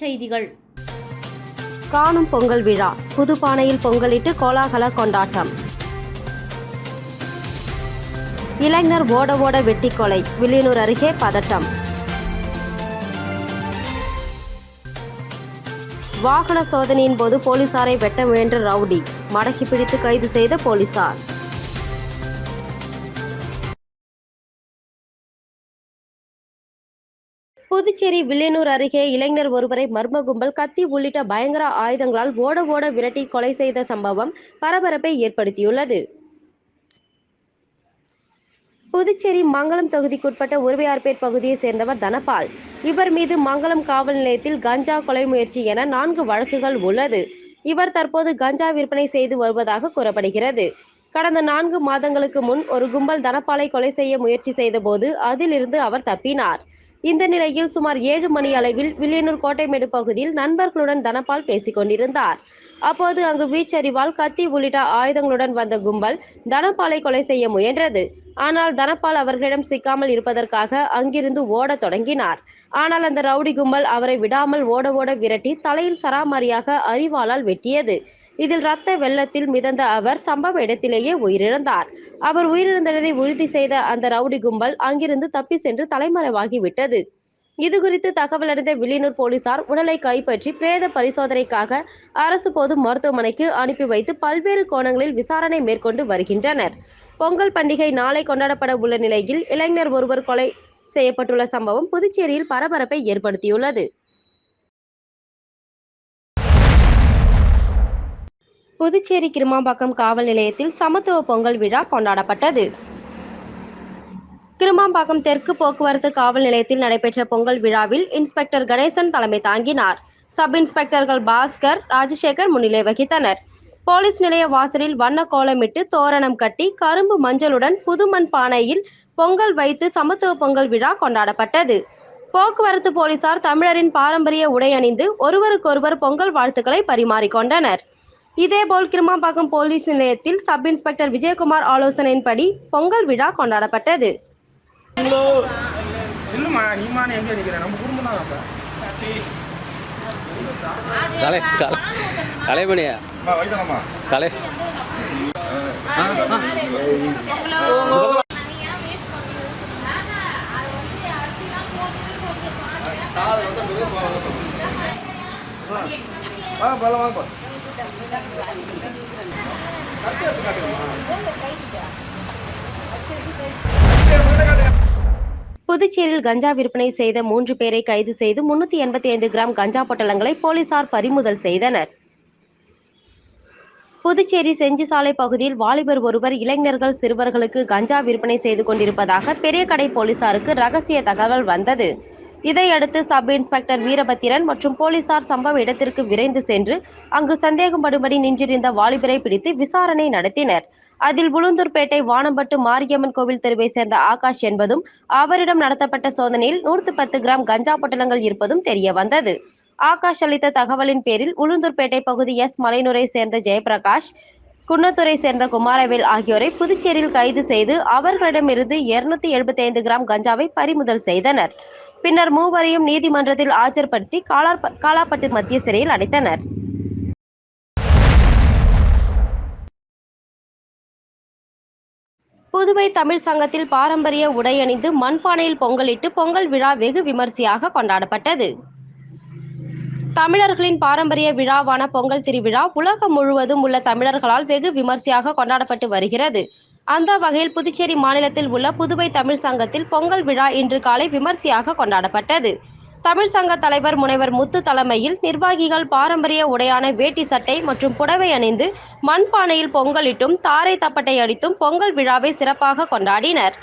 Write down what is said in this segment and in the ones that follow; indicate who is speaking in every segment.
Speaker 1: செய்திகள்.
Speaker 2: காணும் பொங்கல் விழா புதுப்பானையில் பொங்கலிட்டு கோலாகல கொண்டாட்டம். இளைஞர் ஓட ஓட வெட்டி கொலை வில்லியனூர் அருகே பதட்டம். வாகன சோதனையின் போது போலீசாரை வெட்ட முயன்ற ரவுடி மடக்கி பிடித்து கைது செய்த போலீசார். புதுச்சேரி வில்லியனூர் அருகே இளைஞர் ஒருவரை மர்ம கும்பல் கத்தி உள்ளிட்ட பயங்கர ஆயுதங்களால் ஓட ஓட விரட்டி கொலை செய்த சம்பவம் பரபரப்பை ஏற்படுத்தியுள்ளது. புதுச்சேரி மங்களம் தொகுதிக்குட்பட்ட உருவையார்பேட் பகுதியை சேர்ந்தவர் தனபால். இவர் மீது மங்களம் காவல் நிலையத்தில் கஞ்சா கொலை முயற்சி என நான்கு வழக்குகள் உள்ளது. இவர் தற்போது கஞ்சா விற்பனை செய்து வருவதாக கூறப்படுகிறது. கடந்த நான்கு மாதங்களுக்கு முன் ஒரு கும்பல் தனபாலை கொலை செய்ய முயற்சி செய்தபோது அதிலிருந்து அவர் தப்பினார். இந்த நிலையில் சுமார் ஏழு மணி அளவில் வில்லியனூர் கோட்டைமேடு பகுதியில் நண்பர்களுடன் தனபால் பேசிக் கொண்டிருந்தார். அப்போது அங்கு வீச்சரிவால் கத்தி உள்ளிட்ட ஆயுதங்களுடன் வந்த கும்பல் தனபாலை கொலை செய்ய முயன்றது. ஆனால் தனபால் அவர்களிடம் சிக்காமல் இருப்பதற்காக அங்கிருந்து ஓடத் தொடங்கினார். ஆனால் அந்த ரவுடி கும்பல் அவரை விடாமல் ஓட ஓட விரட்டி தலையில் சராமாரியாக அறிவாளால் வெட்டியது. இதில் ரத்த வெள்ளத்தில் மிதந்த அவர் சம்பவ இடத்திலேயே உயிரிழந்தார். அவர் உயிரிழந்ததை உறுதி செய்த அந்த ரவுடி கும்பல் அங்கிருந்து தப்பி சென்று தலைமறைவாகிவிட்டது. இதுகுறித்து இது குறித்து தகவல் அறிந்த வில்லியனூர் போலீசார் உடலை கைப்பற்றி பிரேத பரிசோதனைக்காக அரசு பொது மருத்துவமனைக்கு அனுப்பி வைத்து பல்வேறு கோணங்களில் விசாரணை மேற்கொண்டு வருகின்றனர். பொங்கல் பண்டிகை நாளை கொண்டாடப்பட உள்ள நிலையில் இளைஞர் ஒருவர் கொலை செய்யப்பட்டுள்ள சம்பவம் புதுச்சேரியில் பரபரப்பை ஏற்படுத்தியுள்ளது. புதுச்சேரி கிருமாம்பாக்கம் காவல் நிலையத்தில் சமத்துவ பொங்கல் விழா கொண்டாடப்பட்டது. கிருமாம்பாக்கம் தெற்கு போக்குவரத்து காவல் நிலையத்தில் நடைபெற்ற பொங்கல் விழாவில் இன்ஸ்பெக்டர் கணேசன் தலைமை தாங்கினார். சப் இன்ஸ்பெக்டர்கள் பாஸ்கர் ராஜசேகர் முன்னிலை வகித்தனர். போலீஸ் நிலைய வாசலில் வண்ண கோலமிட்டு தோரணம் கட்டி கரும்பு மஞ்சளுடன் புதுமண் பானையில் பொங்கல் வைத்து சமத்துவ பொங்கல் விழா கொண்டாடப்பட்டது. போக்குவரத்து போலீசார் தமிழரின் பாரம்பரிய உடை அணிந்து ஒருவருக்கொருவர் பொங்கல் வாழ்த்துக்களை பரிமாறிக்கொண்டனர். இதேபோல் கிருமாம்பாக்கம் போலீஸ் நிலையத்தில் சப் இன்ஸ்பெக்டர் விஜயகுமார் ஆலோசனையின்படி பொங்கல் விழா கொண்டாடப்பட்டது.
Speaker 3: பரவாயில்ல வாங்க
Speaker 2: புதுச்சேரியில் கஞ்சா விற்பனை செய்த மூன்று பேரை கைது செய்து முன்னூத்தி எண்பத்தி ஐந்து கிராம் கஞ்சா பொட்டலங்களை போலீசார் பறிமுதல் செய்தனர். புதுச்சேரி செஞ்சி சாலை பகுதியில் வாலிபர் ஒருவர் இளைஞர்கள் சிறுவர்களுக்கு கஞ்சா விற்பனை செய்து கொண்டிருப்பதாக பெரிய கடை போலீசாருக்கு ரகசிய தகவல் வந்தது. இதையடுத்து சப் இன்ஸ்பெக்டர் வீரபத்திரன் மற்றும் போலீசார் சம்பவ இடத்திற்கு விரைந்து சென்று அங்கு சந்தேகப்படும்படி நின்றிருந்த வாலிபரை பிடித்து விசாரணை நடத்தினர். அதில் உளுந்தூர்பேட்டை வானம்பட்டு மாரியம்மன் கோவில் தெருவை சேர்ந்த ஆகாஷ் என்பதும் அவரிடம் நடத்தப்பட்ட சோதனையில் நூற்று பத்து கிராம் கஞ்சா பொட்டலங்கள் இருப்பதும் தெரிய வந்தது ஆகாஷ் அளித்த தகவலின் பேரில் உளுந்தூர்பேட்டை பகுதி எஸ். மலைனூரை சேர்ந்த ஜெயபிரகாஷ் குன்னத்துறை சேர்ந்த குமாரவேல் ஆகியோரை புதுச்சேரியில் கைது செய்து அவர்களிடமிருந்து இருநூத்தி எழுபத்தி ஐந்து கிராம் கஞ்சாவை பறிமுதல் செய்தனர். பின்னர் மூவரையும் நீதிமன்றத்தில் ஆஜர்படுத்தி காலாப்பட்டு மத்திய சிறையில் அடைத்தனர். புதுவை தமிழ் சங்கத்தில் பாரம்பரிய உடை அணிந்து மண்பானையில் பொங்கலிட்டு பொங்கல் விழா வெகு விமர்சையாக கொண்டாடப்பட்டது. தமிழர்களின் பாரம்பரிய விழாவான பொங்கல் திருவிழா உலகம் முழுவதும் உள்ள தமிழர்களால் வெகு விமர்சையாக கொண்டாடப்பட்டு வருகிறது. அந்த வகையில் புதுச்சேரி மாநிலத்தில் உள்ள புதுவை தமிழ் சங்கத்தில் பொங்கல் விழா இன்று காலை விமர்சையாக கொண்டாடப்பட்டது. தமிழ் சங்க தலைவர் முனைவர் முத்து தலைமையில் நிர்வாகிகள் பாரம்பரிய உடையான வேட்டி சட்டை மற்றும் புடவை அணிந்து மண்பானையில் பொங்கலிட்டும் தாரை தப்பட்டை அடித்தும் பொங்கல் விழாவை சிறப்பாக கொண்டாடினர்.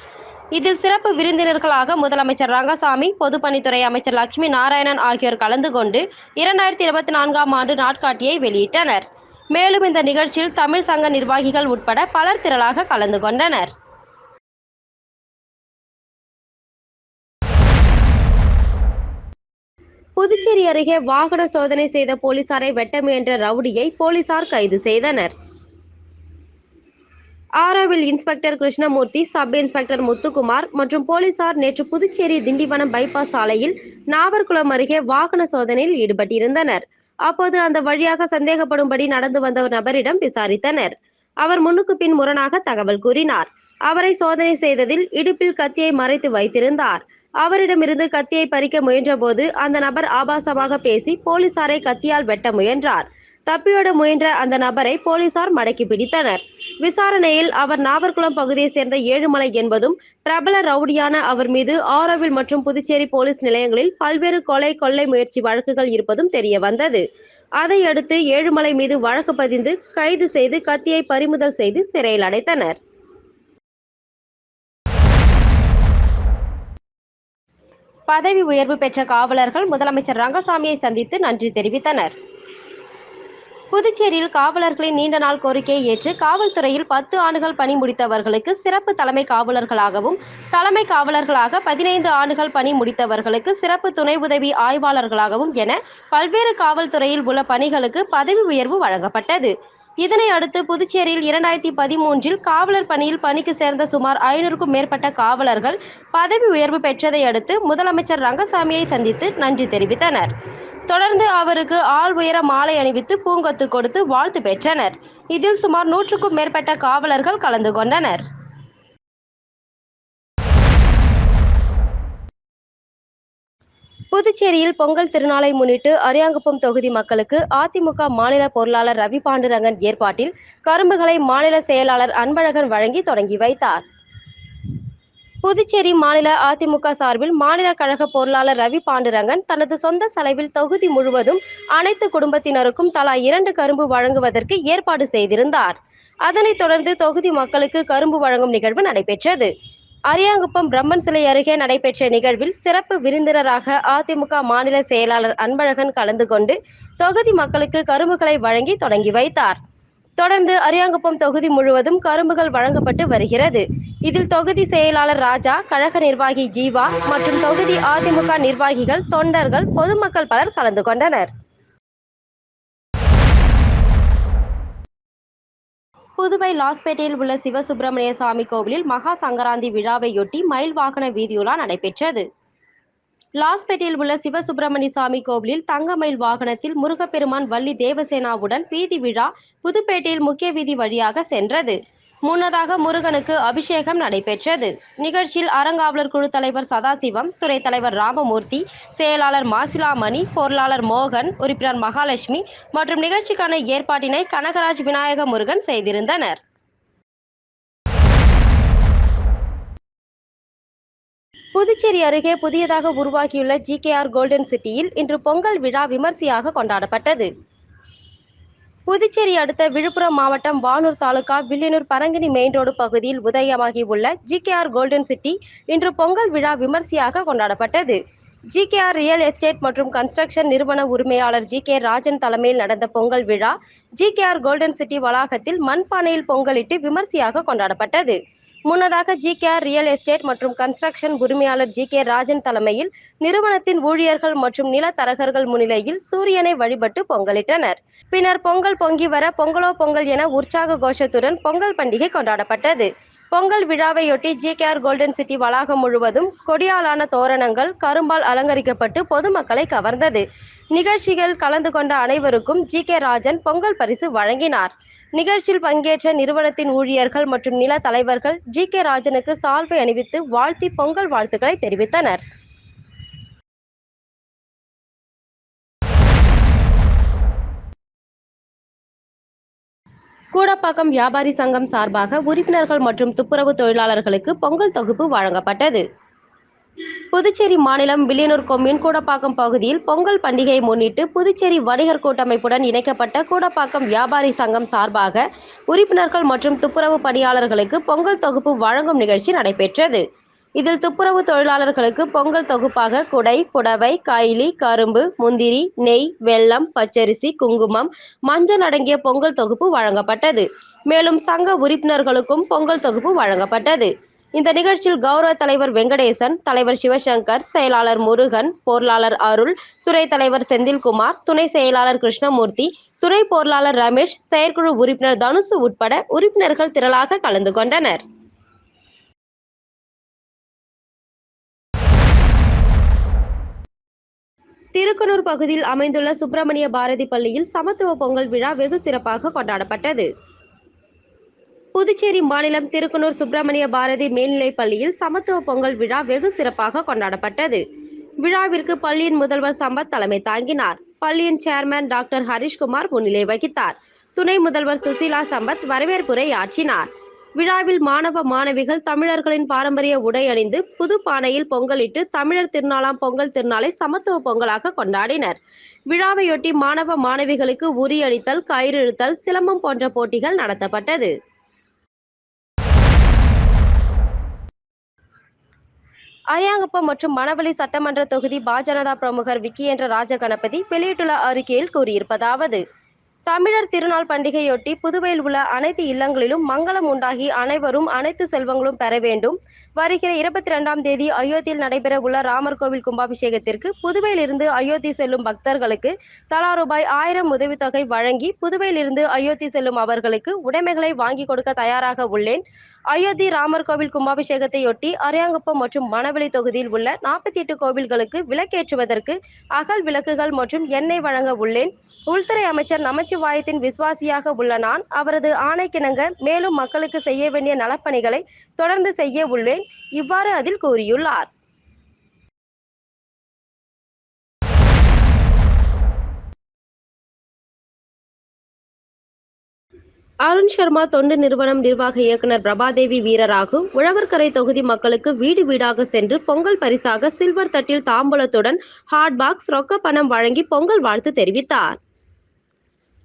Speaker 2: இதில் சிறப்பு விருந்தினர்களாக முதலமைச்சர் ரங்கசாமி பொதுப்பணித்துறை அமைச்சர் லட்சுமி நாராயணன் ஆகியோர் கலந்து கொண்டு இரண்டாயிரத்தி இருபத்தி நான்காம் ஆண்டு நாட்காட்டியை வெளியிட்டனர். மேலும் இந்த நிகழ்ச்சியில் தமிழ் சங்க நிர்வாகிகள் உட்பட பலர் திரளாக கலந்து கொண்டனர். புதுச்சேரி அருகே வாகன சோதனை செய்த போலீசாரை வெட்ட முயன்ற ரவுடியை போலீசார் கைது செய்தனர். Auroville inspector Krishnamurthy sub inspector Muthukumar மற்றும் போலீசார் நேற்று புதுச்சேரி திண்டிவனம் பைபாஸ் சாலையில் நாவர்குளம் அருகே வாகன சோதனையில் ஈடுபட்டிருந்தனர். அப்போது அந்த வழியாக சந்தேகப்படும்படி நடந்து வந்த ஒரு நபரிடம் விசாரித்தனர். அவர் முன்னுக்கு பின் முரணாக தகவல் கூறினார். அவரை சோதனை செய்ததில் இடுப்பில் கத்தியை மறைத்து வைத்திருந்தார். அவரிடமிருந்து கத்தியை பறிக்க முயன்றபோது அந்த நபர் ஆபாசமாக பேசி போலீசாரை கத்தியால் வெட்ட முயன்றார். தப்பியோட முயன்ற அந்த நபரை போலீசார் மடக்கி பிடித்தனர். விசாரணையில் அவர் நாவர்குளம் பகுதியை சேர்ந்த ஏழுமலை என்பதும் பிரபல ரவுடியான அவர் மீது ஆரோவில் மற்றும் புதுச்சேரி போலீஸ் நிலையங்களில் பல்வேறு கொலை கொள்ளை முயற்சி வழக்குகள் இருப்பதும் தெரிய வந்தது. அதையடுத்து ஏழுமலை மீது வழக்கு பதிந்து கைது செய்து கத்தியை பறிமுதல் செய்து சிறையில் அடைத்தனர். பதவி உயர்வு பெற்ற காவலர்கள் முதலமைச்சர் ரங்கசாமியை சந்தித்து நன்றி தெரிவித்தனர். புதுச்சேரியில் காவலர்களின் நீண்ட நாள் கோரிக்கையை ஏற்று காவல்துறையில் பத்து ஆண்டுகள் பணி முடித்தவர்களுக்கு சிறப்பு தலைமை காவலர்களாகவும் தலைமை காவலர்களாக பதினைந்து ஆண்டுகள் பணி முடித்தவர்களுக்கு சிறப்பு துணை உதவி ஆய்வாளர்களாகவும் என பல்வேறு காவல்துறையில் உள்ள பணிகளுக்கு பதவி உயர்வு வழங்கப்பட்டது. இதனை அடுத்து புதுச்சேரியில் இரண்டாயிரத்தி பதிமூன்றில் காவலர் பணியில் பணிக்கு சேர்ந்த சுமார் ஐநூறுக்கும் மேற்பட்ட காவலர்கள் பதவி உயர்வு பெற்றதை அடுத்து முதலமைச்சர் ரங்கசாமியை சந்தித்து நன்றி தெரிவித்தனர். தொடர்ந்து அவருக்கு ஆள் உயர மாலை அணிவித்து பூங்கொத்து கொடுத்து வாழ்த்து பெற்றனர். இதில் சுமார் நூற்றுக்கும் மேற்பட்ட காவலர்கள் கலந்து கொண்டனர். புதுச்சேரியில் பொங்கல் திருநாளை முன்னிட்டு அரியாங்குப்பம் தொகுதி மக்களுக்கு அதிமுக மாநில பொருளாளர் ரவி பாண்டுரங்கன் ஏற்பாட்டில் கரும்புகளை மாநில செயலாளர் அன்பழகன் வழங்கி தொடங்கி வைத்தார். புதுச்சேரி மாநில அதிமுக சார்பில் மாநில கழக பொருளாளர் ரவி பாண்டுரங்கன் தனது சொந்த செலவில் தொகுதி முழுவதும் அனைத்து குடும்பத்தினருக்கும் தலா இரண்டு கரும்பு வழங்குவதற்கு ஏற்பாடு செய்திருந்தார். அதனைத் தொடர்ந்து தொகுதி மக்களுக்கு கரும்பு வழங்கும் நிகழ்வு நடைபெற்றது. அரியாங்குப்பம் பிரம்மன் சிலை அருகே நடைபெற்ற நிகழ்வில் சிறப்பு விருந்தினராக அதிமுக மாநில செயலாளர் அன்பழகன் கலந்து கொண்டு தொகுதி மக்களுக்கு கரும்புகளை வழங்கி தொடங்கி வைத்தார். தொடர்ந்து அரியாங்குப்பம் தொகுதி முழுவதும் கரும்புகள் வழங்கப்பட்டு வருகிறது. இதில் தொகுதி செயலாளர் ராஜா கழக நிர்வாகி ஜீவா மற்றும் தொகுதி அதிமுக நிர்வாகிகள் தொண்டர்கள் பொதுமக்கள் பலர் கலந்து கொண்டனர். புதுவை லாஸ்பேட்டையில் உள்ள சிவசுப்பிரமணிய சுவாமி கோவிலில் மகா சங்கராந்தி விழாவையொட்டி மயில் வாகன வீதியுலா நடைபெற்றது. லாஸ்பேட்டையில் உள்ள சிவசுப்பிரமணிய சுவாமி கோவிலில் தங்கமயில் வாகனத்தில் முருகப்பெருமான் வள்ளி தேவசேனாவுடன் வீதி விழா புதுப்பேட்டையில் முக்கிய வீதி வழியாக சென்றது. முன்னதாக முருகனுக்கு அபிஷேகம் நடைபெற்றது. நிகழ்ச்சியில் அறங்காவலர் குழு தலைவர் சதாசிவம் துறை தலைவர் ராமமூர்த்தி செயலாளர் மாசிலாமணி பொருளாளர் மோகன் உறுப்பினர் மகாலட்சுமி மற்றும் நிகழ்ச்சிக்கான ஏற்பாட்டினை கனகராஜ் விநாயக முருகன் செய்திருந்தனர். புதுச்சேரி அருகே புதியதாக உருவாகியுள்ள ஜிகேஆர் கோல்டன் சிட்டியில் இன்று பொங்கல் விழா விமர்சையாக கொண்டாடப்பட்டது. புதுச்சேரி அடுத்த விழுப்புரம் மாவட்டம் வானூர் தாலுகா வில்லியனூர் பரங்கினி மெயின் ரோடு பகுதியில் உதயமாகி உள்ள ஜிகேஆர் கோல்டன் சிட்டி இன்று பொங்கல் விழா விமர்சையாக கொண்டாடப்பட்டது. G K R real estate மற்றும் கன்ஸ்ட்ரக்ஷன் நிறுவன உரிமையாளர் ஜி கே ராஜன் தலைமையில் நடந்த பொங்கல் விழா ஜிகேஆர் கோல்டன் சிட்டி வளாகத்தில் மண்பானையில் பொங்கலிட்டு விமர்சையாக கொண்டாடப்பட்டது. முன்னதாக G K R real estate மற்றும் கன்ஸ்ட்ரக்ஷன் உரிமையாளர் ஜி கே ராஜன் தலைமையில் நிறுவனத்தின் ஊழியர்கள் மற்றும் நிலத்தரகர்கள் முன்னிலையில் சூரியனை வழிபட்டு பொங்கலிட்டனர். பின்னர் பொங்கல் பொங்கி வர பொங்கலோ பொங்கல் என உற்சாக கோஷத்துடன் பொங்கல் பண்டிகை கொண்டாடப்பட்டது. பொங்கல் விழாவையொட்டி ஜி கேஆர் கோல்டன் சிட்டி வளாகம் முழுவதும் கொடியாலான தோரணங்கள் கரும்பால் அலங்கரிக்கப்பட்டு பொதுமக்களை கவர்ந்தது. நிகழ்ச்சிகள் கலந்து கொண்ட அனைவருக்கும் ஜி கே ராஜன் பொங்கல் பரிசு வழங்கினார். நிகழ்ச்சியில் பங்கேற்ற நிறுவனத்தின் ஊழியர்கள் மற்றும் நில தலைவர்கள் ஜி கே ராஜனுக்கு சால்வை அணிவித்து வாழ்த்தி பொங்கல் வாழ்த்துக்களை தெரிவித்தனர். கூடப்பாக்கம் வியாபாரி சங்கம் சார்பாக உறுப்பினர்கள் மற்றும் துப்புரவு தொழிலாளர்களுக்கு பொங்கல் தொகுப்பு வழங்கப்பட்டது. புதுச்சேரி மாநிலம் வில்லியனூர் கொம்யூன் கூடப்பாக்கம் பகுதியில் பொங்கல் பண்டிகையை முன்னிட்டு புதுச்சேரி வணிகர் கூட்டமைப்புடன் இணைக்கப்பட்ட கூடப்பாக்கம் வியாபாரி சங்கம் சார்பாக உறுப்பினர்கள் மற்றும் துப்புரவு பணியாளர்களுக்கு பொங்கல் தொகுப்பு வழங்கும் நிகழ்ச்சி நடைபெற்றது. இதில் துப்புரவு தொழிலாளர்களுக்கு பொங்கல் தொகுப்பாக குடை புடவை காயிலி கரும்பு முந்திரி நெய் வெல்லம் பச்சரிசி குங்குமம் மஞ்சள் அடங்கிய பொங்கல் தொகுப்பு வழங்கப்பட்டது. மேலும் சங்க உறுப்பினர்களுக்கும் பொங்கல் தொகுப்பு வழங்கப்பட்டது. இந்த நிகழ்ச்சியில் கௌரவ தலைவர் வெங்கடேசன் தலைவர் சிவசங்கர் செயலாளர் முருகன் பொருளாளர் அருள் துறை தலைவர் செந்தில்குமார் துணை செயலாளர் கிருஷ்ணமூர்த்தி துணை பொருளாளர் ரமேஷ் செயற்குழு உறுப்பினர் தனுசு உட்பட உறுப்பினர்கள் திரளாக கலந்து கொண்டனர். திருக்கனூர் பகுதியில் அமைந்துள்ள சுப்பிரமணிய பாரதி பள்ளியில் சமத்துவ பொங்கல் விழா வெகு சிறப்பாக கொண்டாடப்பட்டது. புதுச்சேரி மாநிலம் திருக்கனூர் சுப்பிரமணிய பாரதி மேல்நிலைப் பள்ளியில் சமத்துவ பொங்கல் விழா வெகு சிறப்பாக கொண்டாடப்பட்டது. விழாவிற்கு பள்ளியின் முதல்வர் சம்பத் தலைமை தாங்கினார். பள்ளியின் சேர்மன் டாக்டர் ஹரிஷ்குமார் முன்னிலை வகித்தார். துணை முதல்வர் சுசீலா சம்பத் வரவேற்புரை ஆற்றினார். விழாவில் மாணவ மாணவிகள் தமிழர்களின் பாரம்பரிய உடை அணிந்து புது பானையில் பொங்கலிட்டு தமிழர் திருநாளாம் பொங்கல் திருநாளை சமத்துவ பொங்கலாக கொண்டாடினர். விழாவையொட்டி மாணவ மாணவிகளுக்கு உரியளித்தல் கயிறு இழுத்தல் சிலம்பம் போன்ற போட்டிகள் நடத்தப்பட்டது. அரியாங்குப்பம் மற்றும் மணவெளி சட்டமன்ற தொகுதி பாஜனதா பிரமுகர் விக்கி என்ற ராஜகணபதி வெளியிட்டுள்ள அறிக்கையில் கூறியிருப்பதாவது தமிழர் திருநாள் பண்டிகையொட்டி புதுவையில் உள்ள அனைத்து இல்லங்களிலும் மங்களம் உண்டாகி அனைவரும் அனைத்து செல்வங்களும் பெற வேண்டும். வருகிற இருபத்தி ரெண்டாம் தேதி அயோத்தியில் நடைபெற உள்ள ராமர் கோவில் கும்பாபிஷேகத்திற்கு புதுவையிலிருந்து அயோத்தி செல்லும் பக்தர்களுக்கு தலா ரூபாய் ஆயிரம் உதவித்தொகை வழங்கி புதுவையிலிருந்து அயோத்தி செல்லும் அவர்களுக்கு உடைமைகளை வாங்கி கொடுக்க தயாராக உள்ளேன். அயோத்தி ராமர் கோவில் கும்பாபிஷேகத்தையொட்டி அரியாங்குப்பம் மற்றும் மணவெளி தொகுதியில் உள்ள நாற்பத்தி எட்டு கோவில்களுக்கு விளக்கேற்றுவதற்கு அகல் விளக்குகள் மற்றும் எண்ணெய் வழங்க உள்ளேன். உள்துறை அமைச்சர் நமச்சிவாயத்தின் விசுவாசியாக உள்ள நான் அவரது ஆணைக்கிணங்க மேலும் மக்களுக்கு செய்ய வேண்டிய நலப்பணிகளை தொடர்ந்து செய்ய உள்ளேன். இவ்வாறு அதில் கூறியுள்ளார். அருண் சர்மா தொண்டு நிறுவனம் நிர்வாக இயக்குனர் பிரபாதேவி வீரராகு உழவர்கரை தொகுதி மக்களுக்கு வீடு வீடாக சென்று பொங்கல் பரிசாக சில்வர் தட்டில் தாம்பூலத்துடன் ஹாட் பாக்ஸ் ரொக்க பணம் வழங்கி பொங்கல் வாழ்த்து தெரிவித்தார்.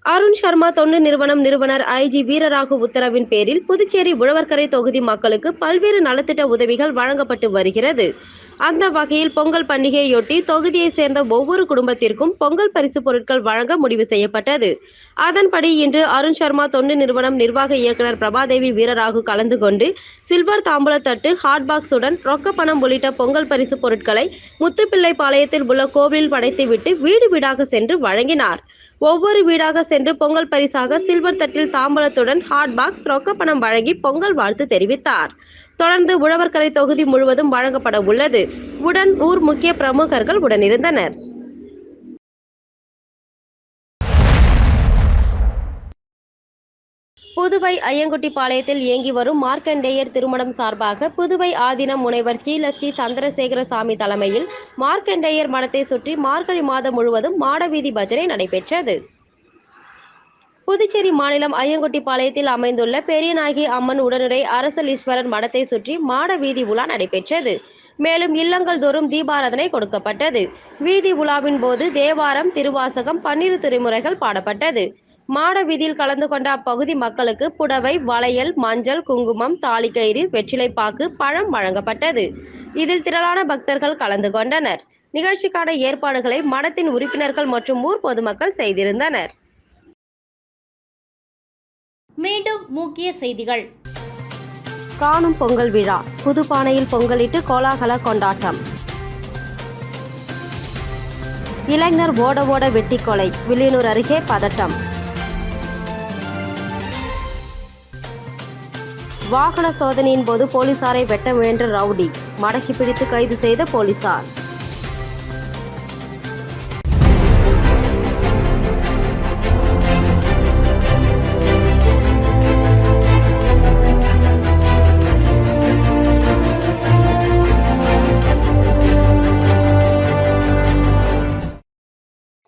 Speaker 2: அருண் சர்மா தொண்டு நிறுவனம் நிறுவனர் ஐஜி வீரராகு உத்தரவின் பேரில் புதுச்சேரி உழவர்கரை தொகுதி மக்களுக்கு பல்வேறு நலத்திட்ட உதவிகள் வழங்கப்பட்டு வருகிறது. அந்த வகையில் பொங்கல் பண்டிகையொட்டி தொகுதியைச் சேர்ந்த ஒவ்வொரு குடும்பத்திற்கும் பொங்கல் பரிசு பொருட்கள் வழங்க முடிவு செய்யப்பட்டது. அதன்படி இன்று அருண் சர்மா தொண்டு நிறுவனம் நிர்வாக இயக்குனர் பிரபாதேவி வீரராகு கலந்து கொண்டு சில்வர் தாம்பூலத்தட்டு ஹாட் பாக்ஸுடன் ரொக்க பணம் உள்ளிட்ட பொங்கல் பரிசு பொருட்களை முத்துப்பிள்ளை பாளையத்தில் உள்ள கோவிலில் படைத்துவிட்டு வீடு வீடாக சென்று வழங்கினார். ஒவ்வொரு வீடாக சென்று பொங்கல் பரிசாக சில்வர் தட்டில் தாம்பலத்துடன் ஹாட் பாக்ஸ் ரொக்க பணம் வழங்கி பொங்கல் வாழ்த்து தெரிவித்தார். தொடர்ந்து உழவர்கரை தொகுதி முழுவதும் வழங்கப்பட உள்ளது. உடன் ஊர் முக்கிய பிரமுகர்கள் உடனிருந்தனர் புதுவை ஐயங்குட்டிப்பாளையத்தில் இயங்கி வரும் மார்க்கண்டேயர் திருமணம் சார்பாக புதுவை ஆதீனம் முனைவர் ஸ்ரீலஸ்ரீ சந்திரசேகர சாமி தலைமையில் மார்க்கண்டேயர் மடத்தை சுற்றி மார்கழி மாதம் முழுவதும் மாடவீதி பஜனை நடைபெற்றது. புதுச்சேரி மாநிலம் ஐயங்குட்டிப்பாளையத்தில் அமைந்துள்ள பெரியநாயகி அம்மன் உடனுரை அரசலீஸ்வரர் மடத்தை சுற்றி மாட வீதி உலா நடைபெற்றது. மேலும் இல்லங்கள் தோறும் தீபாராதனை கொடுக்கப்பட்டது. வீதி உலாவின் போது தேவாரம் திருவாசகம் பன்னிரு துறைமுறைகள் பாடப்பட்டது. மாட வீதியில் கலந்து கொண்ட அப்பகுதி மக்களுக்கு புடவை வளையல் மஞ்சள் குங்குமம் தாலிக்கயிறு வெற்றிலைப்பாக்கு பழம் வழங்கப்பட்டது. இதில் திரளான பக்தர்கள் கலந்து கொண்டனர். நிகழ்ச்சிக்கான ஏற்பாடுகளை மடத்தின் உறுப்பினர்கள் மற்றும் ஊர் பொதுமக்கள் செய்திருந்தனர்.
Speaker 1: மீண்டும் முக்கிய செய்திகள்.
Speaker 2: காணும் பொங்கல் விழா. புதுப்பானையில் பொங்கலிட்டு கோலாகல கொண்டாட்டம். இளைஞர் ஓட ஓட வெட்டி கொலை வில்லியனூர் அருகே பதட்டம். வாகன சோதனையின் போது போலீசாரை வெட்ட முயன்ற ரவுடி மடக்கி பிடித்து கைது செய்த போலீசார்.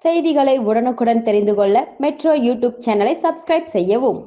Speaker 2: செய்திகளை உடனுக்குடன் தெரிந்து கொள்ள மெட்ரோ யூடியூப் சேனலை சப்ஸ்கிரைப் செய்யவும்.